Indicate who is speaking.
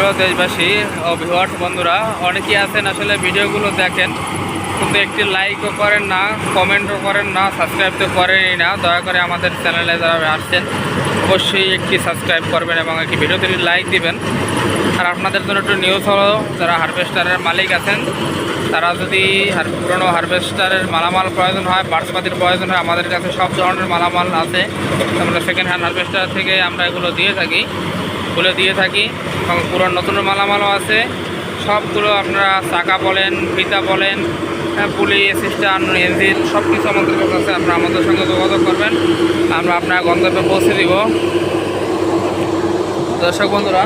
Speaker 1: প্রিয় দেশবাসী ভিউয়ার্স বন্ধুরা, অনেকেই আছেন আসলে ভিডিওগুলো দেখেন, কিন্তু একটি লাইকও করেন না কমেন্টও করেন না সাবস্ক্রাইব তো করেনই না। দয়া করে আমাদের চ্যানেলে যারা আসছেন, অবশ্যই একটি সাবস্ক্রাইব করবেন এবং একটি ভিডিওতে লাইক দিবেন। আর আপনাদের জন্য একটু নিউজ হলো, যারা হারভেস্টারের মালিক আছেন, তারা যদি পুরনো হারভেস্টারের মালামাল প্রয়োজন হয় বার্সপাতির প্রয়োজন হয়, আমাদের কাছে সব ধরনের মালামাল আছে। আমরা সেকেন্ড হ্যান্ড হারভেস্টার থেকে আমরা এগুলো দিয়ে থাকি। খুলে দিয়ে থাকি এবং পুরনো নতুন মালামালও আছে। সবগুলো আপনারা চাকা বলেন ফিতা বলেন হ্যাঁ, পুলি সিস্টান ইঞ্জিন সব কিছু আমাদের কাছে আছে। আপনারা আমাদের সঙ্গে যোগাযোগ করবেন। আমরা আপনার গন্তব্যে পৌঁছে দিব। দর্শক বন্ধুরা